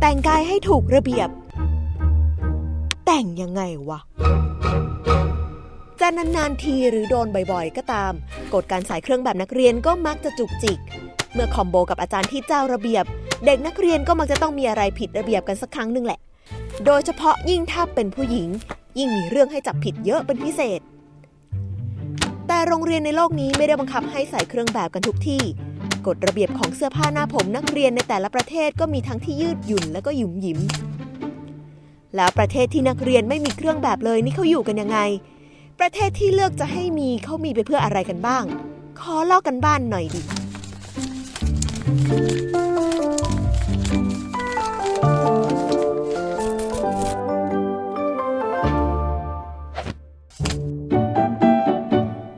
แต่งกายให้ถูกระเบียบ แต่งยังไงวะจะนานๆทีหรือโดนบ่อยๆ ก็ตาม กฎการใส่เครื่องแบบนักเรียนก็มักจะจุกจิก เมื่อคอมโบกับอาจารย์ที่เจ้าระเบียบ เด็กนักเรียนก็มักจะต้องมีอะไรผิดระเบียบกันสักครั้งหนึ่งแหละ โดยเฉพาะยิ่งถ้าเป็นผู้หญิง ยิ่งมีเรื่องให้จับผิดเยอะเป็นพิเศษ แต่โรงเรียนในโลกนี้ไม่ได้บังคับให้ใส่เครื่องแบบกันทุกที่ กฎระเบียบของเสื้อผ้าหน้าผมนักเรียนในแต่ละประเทศก็มีทั้งที่ยืดหยุ่นและก็หยุมหยิม แล้วประเทศที่นักเรียนไม่มีเครื่องแบบเลยนี่เขาอยู่กันยังไง ประเทศที่เลือกจะให้มีเขามีไปเพื่ออะไรกันบ้าง ขอเล่ากันบ้านหน่อยดิ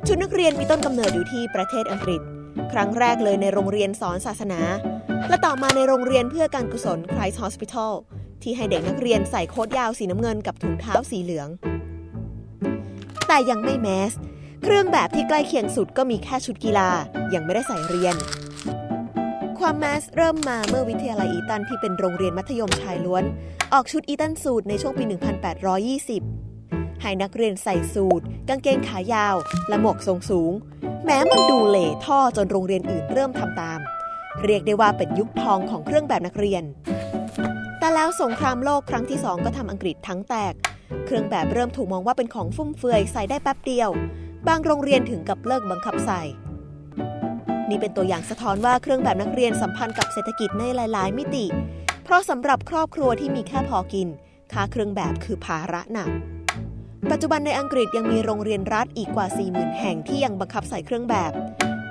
ชุดนักเรียนมีต้นกำเนิดอยู่ที่ประเทศอังกฤษ ครั้งแรกเลยในโรงเรียนสอนศาสนา และต่อมาในโรงเรียนเพื่อการกุศล Christ Hospital ที่ให้เด็กนักเรียนใส่โค้ทยาวสีน้ำเงินกับถุงเท้าสีเหลือง แต่ยังไม่แมส เครื่องแบบที่ใกล้เคียงสุดก็มีแค่ชุดกีฬา ยังไม่ได้ใส่เรียน ความแมสเริ่มมาเมื่อวิทยาลัยอีตันที่เป็นโรงเรียนมัธยมชายล้วน ออกชุดอีตันสูตรในช่วงปี 1820 ให้นักเรียนใส่สูทกางเกงขายาว และหมวกทรงสูง แม้มันดูเหล่ท่อจนโรงเรียนอื่นเริ่มทำตาม เรียกได้ว่าเป็นยุคทองของเครื่องแบบนักเรียน แต่แล้วสงครามโลกครั้งที่สองก็ทำอังกฤษทั้งแตก เครื่องแบบเริ่มถูกมองว่าเป็นของฟุ่มเฟือยใส่ได้แป๊บเดียว บางโรงเรียนถึงกับเลิกบังคับใส่นี่เป็นตัวอย่างสะท้อนว่าเครื่องแบบนักเรียนสัมพันธ์กับเศรษฐกิจในหลาย ๆ มิติ เพราะสำหรับครอบครัวที่มีแค่พอกิน ค่าเครื่องแบบคือภาระหนัก ปัจจุบันในอังกฤษยังมีโรงเรียนรัฐอีกกว่า 40,000 แห่งที่ยังบังคับใส่เครื่องแบบ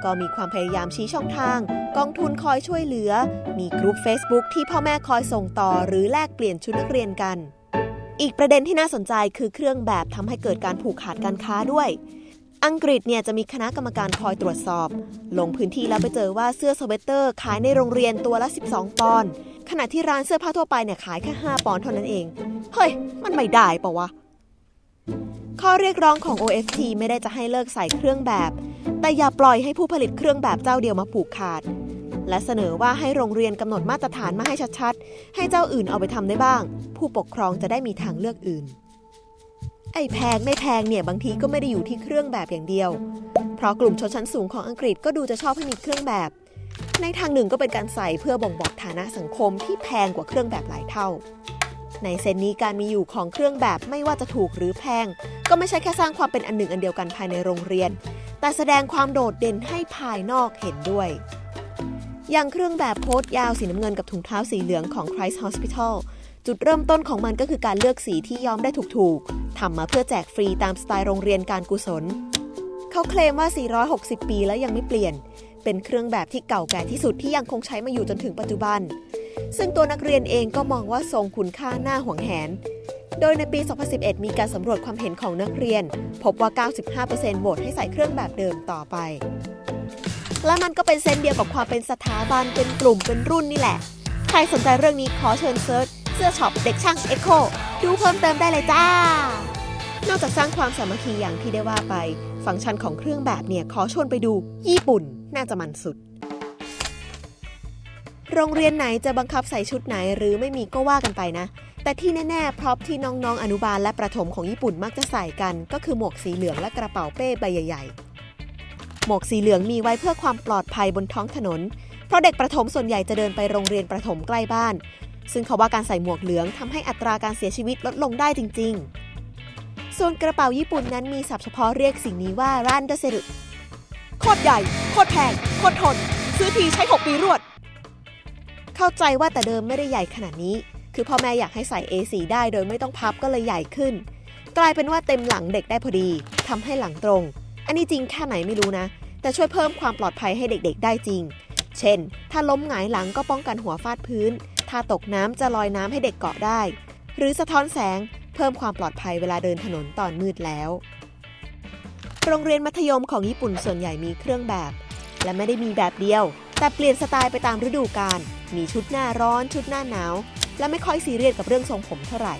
ก็มีความพยายามชี้ช่องทาง กองทุนคอยช่วยเหลือ มีกลุ่ม Facebook ที่พ่อแม่คอยส่งต่อหรือแลกเปลี่ยนชุดนักเรียนกัน อีกประเด็นที่น่าสนใจคือเครื่องแบบทำให้เกิดการผูกขาดการค้าด้วยอังกฤษเนี่ยจะมีคณะกรรมการคอยตรวจสอบ ลงพื้นที่แล้วไปเจอว่าเสื้อสเวตเตอร์ขายในโรงเรียนตัวละ 12 ปอนด์ขณะที่ร้านเสื้อผ้าทั่วไปเนี่ยขายแค่ 5 ปอนด์เท่านั้นเอง เฮ้ย มันไม่ได้ปะวะ ข้อเรียกร้องของ OFT ไม่ได้จะให้เลิกใส่เครื่องแบบ แต่อย่าปล่อยให้ผู้ผลิตเครื่องแบบเจ้าเดียวมาผูกขาด และเสนอว่าให้โรงเรียนกำหนดมาตรฐานมาให้ชัดๆ ให้เจ้าอื่นเอาไปทำได้บ้าง ผู้ปกครองจะได้มีทางเลือกอื่น ไอ้แพงไม่แพงเนี่ยบางทีก็ไม่ได้อยู่ที่เครื่องแบบอย่างเดียว เพราะกลุ่มชนชั้นสูงของอังกฤษก็ดูจะชอบให้มีเครื่องแบบ ในทางหนึ่งก็เป็นการใส่เพื่อบ่งบอกฐานะสังคมที่แพงกว่าเครื่องแบบหลายเท่าในเซนนี้การมีอยู่ของเครื่องแบบไม่ว่าจะถูกหรือแพง ก็ไม่ใช่แค่สร้างความเป็นอันหนึ่งอันเดียวกันภายในโรงเรียน แต่แสดงความโดดเด่นให้ภายนอกเห็นด้วย อย่างเครื่องแบบโค้ทยาวสีน้ำเงินกับถุงเท้าสีเหลืองของ Christ Hospital จุดเริ่มต้นของมันก็คือการเลือกสีที่ย้อมได้ถูกๆทำมาเพื่อแจกฟรีตามสไตล์โรงเรียนการกุศล เขาเคลมว่า 460 ปีแล้วยังไม่เปลี่ยน เป็นเครื่องแบบที่เก่าแก่ที่สุดที่ยังคงใช้มาอยู่จนถึงปัจจุบัน ซึ่งตัวนักเรียนเองก็มองว่าทรงคุณค่าหน้าห่วงแหน โดยในปี 2011 มีการสำรวจความเห็นของนักเรียน พบว่า 95%โหวตให้ใส่เครื่องแบบเดิมต่อไป และมันก็เป็นเซนเดียวกับความเป็นสถาบัน เป็นกลุ่ม เป็นรุ่นนี่แหละ ใครสนใจเรื่องนี้ขอเชิญเซิร์ชเสื้อช็อปเด็กช่าง Echo ดูเพิ่มเติมได้เลยจ้า นอกจากสร้างความสามัคคีอย่างที่ได้ว่าไป ฟังก์ชันของเครื่องแบบเนี่ยขอชวนไปดู ญี่ปุ่น น่าจะมันสุดโรงเรียนไหนจะบังคับใส่ชุดไหนหรือไม่มีก็ว่ากันไปนะ แต่ที่แน่ๆพร็อพที่น้องๆ อนุบาลและประถมของญี่ปุ่นมักจะใส่กัน ก็คือหมวกสีเหลืองและกระเป๋าเป้ใบใหญ่ๆ หมวกสีเหลืองมีไว้เพื่อความปลอดภัยบนท้องถนน เพราะเด็กประถมส่วนใหญ่จะเดินไปโรงเรียนประถมใกล้บ้าน ซึ่งเขาว่าการใส่หมวกเหลืองทำให้อัตราการเสียชีวิตลดลงได้จริง ๆ ส่วนกระเป๋าญี่ปุ่นนั้นมีศัพท์เฉพาะเรียกสิ่งนี้ว่ารันเดเซรุโคตรใหญ่ โคตรแพง โคตรทน ซื้อทีใช้ 6 ปีรวด เข้าใจว่าแต่เดิมไม่ได้ใหญ่ขนาดนี้ คือพ่อแม่อยากให้ใส่ A4 ได้โดยไม่ต้องพับก็เลยใหญ่ขึ้น กลายเป็นว่าเต็มหลังเด็กได้พอดีทำให้หลังตรง อันนี้จริงแค่ไหนไม่รู้นะ แต่ช่วยเพิ่มความปลอดภัยให้เด็กๆ ได้จริง เช่น ถ้าล้มหงายหลังก็ป้องกันหัวฟาดพื้น ถ้าตกน้ำจะลอยน้ำให้เด็กเกาะได้ หรือสะท้อนแสง เพิ่มความปลอดภัยเวลาเดินถนนตอนมืดแล้ว โรงเรียนมัธยมของญี่ปุ่นส่วนใหญ่มีเครื่องแบบ และไม่ได้มีแบบเดียว แต่เปลี่ยนสไตล์ไปตามฤดูกาล มีชุดหน้าร้อนชุดหน้าหนาว และไม่ค่อยซีเรียสกับเรื่องทรงผมเท่าไหร่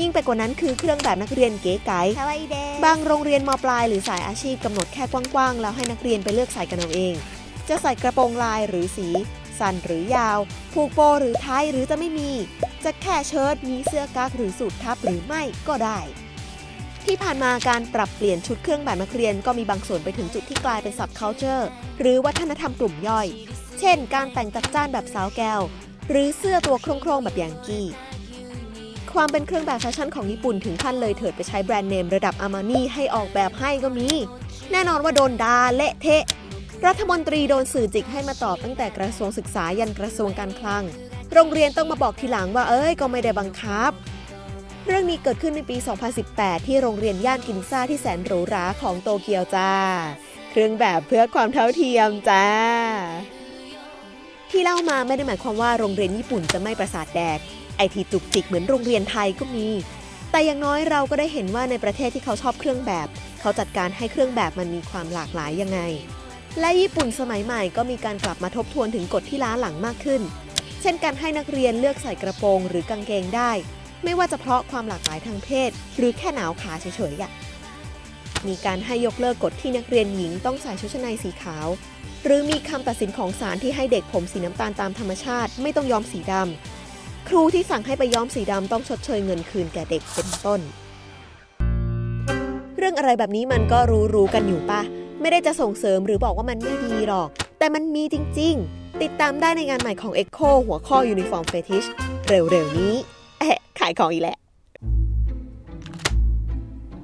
ยิ่งไปกว่านั้นคือเครื่องแบบนักเรียนเก๋ไก๋บางโรงเรียนมปลายหรือสายอาชีพกำหนดแค่กว้างๆ แล้วให้นักเรียนไปเลือกใส่กันเอาเอง จะใส่กระโปรงลายหรือสี สั้นหรือยาว ผูกโบหรือไทยหรือจะไม่มี จะแค่เชิ้ตมีเสื้อกั๊กหรือสูททับหรือไม่ก็ได้ ที่ผ่านมาการปรับเปลี่ยนชุดเครื่องแบบนักเรียนก็มีบางส่วนไปถึงจุดที่กลายเป็น subculture หรือวัฒนธรรมกลุ่มย่อย เช่น การแต่งจัดจ้านแบบสาวแก้ว หรือเสื้อตัวโครงๆแบบยังกี้ ความเป็นเครื่องแบบแฟชั่นของญี่ปุ่นถึงขั้นเลยเถิดไปใช้แบรนด์เนมระดับอามานี่ให้ออกแบบให้ก็มี แน่นอนว่าโดนดาเละเทะ รัฐมนตรีโดนสื่อจิกให้มาตอบตั้งแต่กระทรวงศึกษายันกระทรวงการคลัง โรงเรียนต้องมาบอกทีหลังว่าเอ้ยก็ไม่ได้บังคับ เรื่องนี้เกิดขึ้นในปี 2018 ที่โรงเรียนย่านกินซ่าที่แสนหรูหราของโตเกียวจ้า เครื่องแบบเพื่อความเท่าเทียมจ้า ที่เล่ามาไม่ได้หมายความว่าโรงเรียนญี่ปุ่นจะไม่ประสาทแดก ไอทีจุกจิกเหมือนโรงเรียนไทยก็มี แต่อย่างน้อยเราก็ได้เห็นว่าในประเทศที่เขาชอบเครื่องแบบ เขาจัดการให้เครื่องแบบมันมีความหลากหลายยังไง และญี่ปุ่นสมัยใหม่ก็มีการกลับมาทบทวนถึงกฎที่ล้าหลังมากขึ้น เช่นการให้นักเรียนเลือกใส่กระโปรงหรือกางเกงได้ ไม่ว่าจะเพราะความหลากหลายทางเพศ หรือแค่หนาวขาเฉยๆอะมีการให้ยกเลิกกฎที่นักเรียนหญิงต้องใส่ชุดชั้นในสีขาว หรือมีคำตัดสินของศาลที่ให้เด็กผมสีน้ำตาลตามธรรมชาติ ไม่ต้องย้อมสีดำครูที่สั่งให้ไปย้อมสีดำต้องชดเชยเงินคืนแก่เด็กเป็นต้น เรื่องอะไรแบบนี้มันก็รู้ๆกันอยู่ปะไม่ได้จะส่งเสริมหรือบอกว่ามันไม่ดีหรอก แต่มันมีจริง ๆ ติดตามได้ในงานใหม่ของ Echo หัวข้อ Uniform Fetish เร็วๆนี้ ขายของอีกแล้ว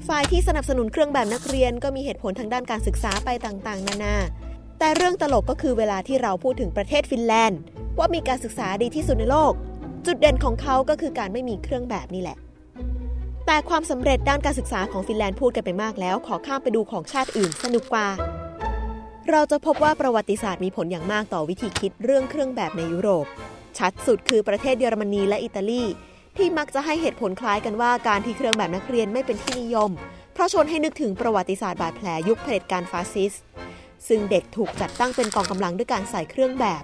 ฝ่ายที่สนับสนุนเครื่องแบบนักเรียนก็มีเหตุผลทางด้านการศึกษาไปต่างๆ นานา แต่เรื่องตลกก็คือเวลาที่เราพูดถึงประเทศฟินแลนด์ ว่ามีการศึกษาดีที่สุดในโลก จุดเด่นของเขาก็คือการไม่มีเครื่องแบบนี่แหละ แต่ความสำเร็จด้านการศึกษาของฟินแลนด์พูดกันไปมากแล้ว ขอข้ามไปดูของชาติอื่นสนุกกว่า เราจะพบว่าประวัติศาสตร์มีผลอย่างมากต่อวิธีคิดเรื่องเครื่องแบบในยุโรป ชัดสุดคือประเทศเยอรมนีและอิตาลี ที่มักจะให้เหตุผลคล้ายกันว่าการที่เครื่องแบบนักเรียนไม่เป็นที่นิยม เพราะชวนให้นึกถึงประวัติศาสตร์บาดแผลยุคเผด็จการฟาสซิสต์ซึ่งเด็กถูกจัดตั้งเป็นกองกำลังด้วยการใส่เครื่องแบบ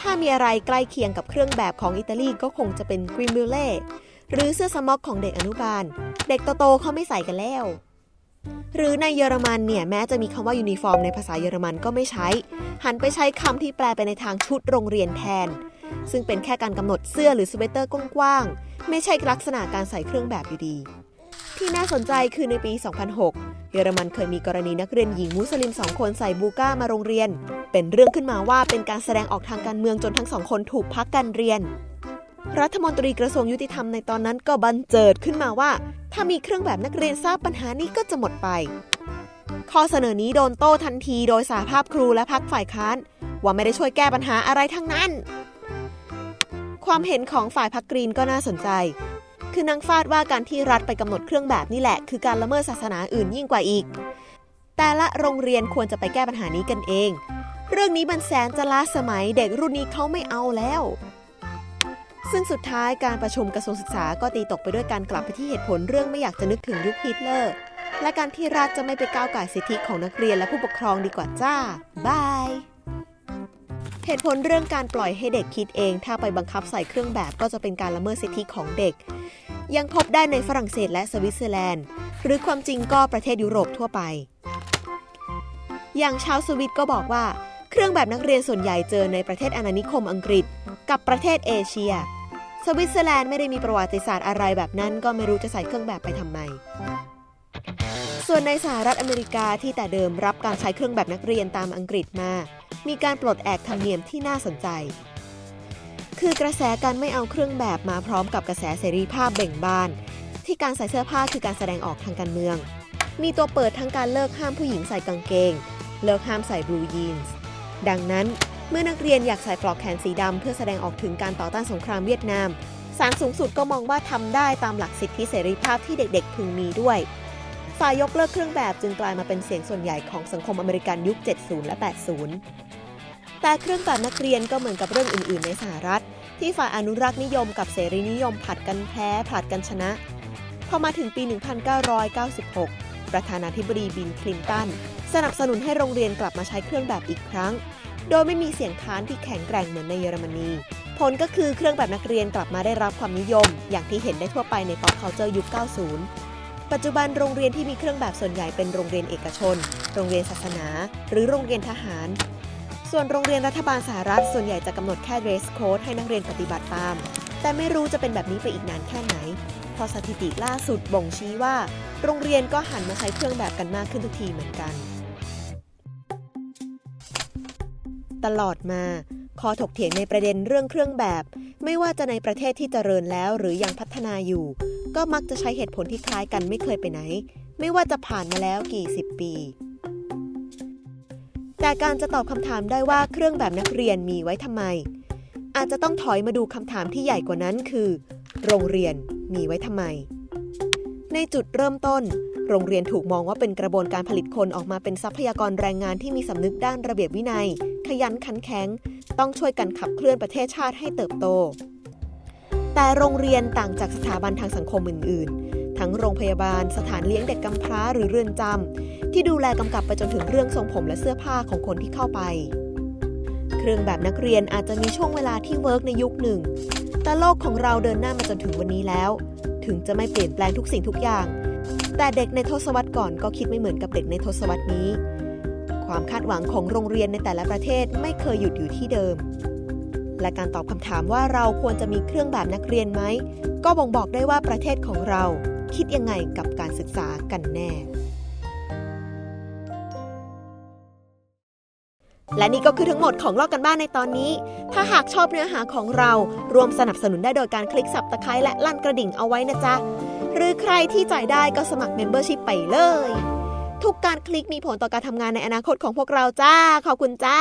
ถ้ามีอะไรใกล้เคียงกับเครื่องแบบของอิตาลีก็คงจะเป็นกริมิเล่หรือเสื้อสม็อกของเด็กอนุบาล เด็กโตๆเขาไม่ใส่กันแล้ว หรือในเยอรมันเนี่ยแม้จะมีคำว่ายูนิฟอร์มในภาษาเยอรมันก็ไม่ใช้ หันไปใช้คำที่แปลไปในทางชุดโรงเรียนแทน ซึ่งเป็นแค่การกำหนดเสื้อหรือสเวตเตอร์กว้างๆ ไม่ใช่ลักษณะการใส่เครื่องแบบอยู่ดี ที่น่าสนใจคือในปี 2006 เยอรมันเคยมีกรณีนักเรียนหญิงมุสลิมสองคนใส่บูก้ามาโรงเรียน เป็นเรื่องขึ้นมาว่าเป็นการแสดงออกทางการเมืองจนทั้งสองคนถูกพักการเรียน รัฐมนตรีกระทรวงยุติธรรมในตอนนั้นก็บันเจิดขึ้นมาว่า ถ้ามีเครื่องแบบนักเรียนทราบปัญหานี้ก็จะหมดไป ข้อเสนอนี้โดนโต้ทันที โดยสาภาพครูและพักฝ่ายค้าน ว่าไม่ได้ช่วยแก้ปัญหาอะไรทั้งนั้น ความเห็นของฝ่ายพักกรีนก็น่าสนใจ คือนางฟาดว่าการที่รัฐไปกำหนดเครื่องแบบนี่แหละ คือการละเมิดศาสนาอื่นยิ่งกว่าอีก แต่ละโรงเรียนควรจะไปแก้ปัญหานี้กันเอง เรื่องนี้มันแสนจะล้าสมัยเด็กรุ่นนี้เขาไม่เอาแล้วซึ่งสุดท้ายการประชุมกระทรวงศึกษาก็ตีตกไปด้วยการกลับไปที่เหตุผลเรื่องไม่อยากจะนึกถึงยุคฮิตเลอร์ และการที่รัฐจะไม่ไปก้าวไก่สิทธิของนักเรียนและผู้ปกครองดีกว่าจ้า บาย เหตุผลเรื่องการปล่อยให้เด็กคิดเอง ถ้าไปบังคับใส่เครื่องแบบก็จะเป็นการละเมิดสิทธิของเด็ก ยังพบได้ในฝรั่งเศสและสวิตเซอร์แลนด์ หรือความจริงก็ประเทศยุโรปทั่วไป อย่างชาวสวิตก็บอกว่า เครื่องแบบนักเรียนส่วนใหญ่เจอในประเทศอาณานิคมอังกฤษ กับประเทศเอเชีย สวิตเซอร์แลนด์ไม่ได้มีประวัติศาสตร์อะไรแบบนั้น ก็ไม่รู้จะใส่เครื่องแบบไปทำไมส่วนในสหรัฐอเมริกาที่แต่เดิมรับการใช้เครื่องแบบนักเรียนตามอังกฤษมา มีการปลดแอกธรรมเนียมที่น่าสนใจ คือกระแสการไม่เอาเครื่องแบบมาพร้อมกับกระแสเสรีภาพเบ่งบาน ที่การใส่เสื้อผ้าคือการแสดงออกทางการเมือง มีตัวเปิดทั้งการเลิกห้ามผู้หญิงใส่กางเกง เลิกห้ามใส่บลูยีนส์ดังนั้นเมื่อนักเรียนอยากใส่ปลอกแขนสีดำเพื่อแสดงออกถึงการต่อต้านสงครามเวียดนามศาลสูงสุดก็มองว่าทำได้ตามหลักสิทธิเสรีภาพที่เด็กๆพึงมีด้วย ฝ่ายยกเลิกเครื่องแบบจึงกลายมาเป็นเสียงส่วนใหญ่ของสังคมอเมริกันยุค 70 และ 80 แต่เครื่องแบบนักเรียนก็เหมือนกับเรื่องอื่น ๆ ในสหรัฐ ที่ฝ่ายอนุรักษ์นิยมกับเสรีนิยมผลัดกันแพ้ผลัดกันชนะ พอมาถึงปี 1996 ประธานาธิบดีบิลคลินตันสนับสนุนให้โรงเรียนกลับมาใช้เครื่องแบบอีกครั้ง โดยไม่มีเสียงค้านที่แข็งแกร่งเหมือนในเยอรมนี ผลก็คือเครื่องแบบนักเรียนกลับมาได้รับความนิยม อย่างที่เห็นได้ทั่วไปใน pop culture ยุค 90 ปัจจุบันโรงเรียนที่มีเครื่องแบบส่วนใหญ่เป็นโรงเรียนเอกชน โรงเรียนศาสนา หรือโรงเรียนทหาร ส่วนโรงเรียนรัฐบาลสหรัฐส่วนใหญ่จะกำหนดแค่ dress code ให้นักเรียนปฏิบัติตาม แต่ไม่รู้จะเป็นแบบนี้ไปอีกนานแค่ไหน เพราะสถิติล่าสุดบ่งชี้ว่า โรงเรียนก็หันมาใช้เครื่องแบบกันมากขึ้นทุกทีเหมือนกัน ตลอดมาข้อถกเถียงในประเด็นเรื่องเครื่องแบบ ไม่ว่าจะในประเทศที่เจริญแล้วหรือยังพัฒนาอยู่ ก็มักจะใช้เหตุผลที่คล้ายกันไม่เคยไปไหน ไม่ว่าจะผ่านมาแล้วกี่สิบปี แต่การจะตอบคำถามได้ว่าเครื่องแบบนักเรียนมีไว้ทำไม อาจจะต้องถอยมาดูคำถามที่ใหญ่กว่านั้นคือ โรงเรียนมีไว้ทำไม ในจุดเริ่มต้น โรงเรียนถูกมองว่าเป็นกระบวนการผลิตคนออกมาเป็นทรัพยากรแรงงานที่มีสำนึกด้านระเบียบวินัย ขยันขันแข็ง ต้องช่วยกันขับเคลื่อนประเทศชาติให้เติบโต แต่โรงเรียนต่างจากสถาบันทางสังคมอื่น ๆ ทั้งโรงพยาบาล สถานเลี้ยงเด็กกำพร้าหรือเรือนจำที่ดูแลกำกับไปจนถึงเรื่องทรงผมและเสื้อผ้าของคนที่เข้าไป เครื่องแบบนักเรียนอาจจะมีช่วงเวลาที่เวิร์กในยุคหนึ่ง แต่โลกของเราเดินหน้ามาจนถึงวันนี้แล้ว ถึงจะไม่เปลี่ยนแปลงทุกสิ่งทุกอย่าง แต่เด็กในทศวรรษก่อนก็คิดไม่เหมือนกับเด็กในทศวรรษนี้ ความคาดหวังของโรงเรียนในแต่ละประเทศไม่เคยหยุดอยู่ที่เดิมและการตอบคำถามว่าเราควรจะมีเครื่องแบบนักเรียนไหม ก็บ่งบอกได้ว่าประเทศของเรา คิดยังไงกับการศึกษากันแน่ และนี่ก็คือทั้งหมดของลอกกันบ้านในตอนนี้ ถ้าหากชอบเนื้อหาของเรา รวมสนับสนุนได้โดยการคลิกสับตะไคร้และลั่นกระดิ่งเอาไว้นะจ๊ะ หรือใครที่จ่ายได้ก็สมัคร Membership ไปเลย ทุกการคลิกมีผลต่อการทำงานในอนาคตของพวกเราจ้า ขอบคุณจ้า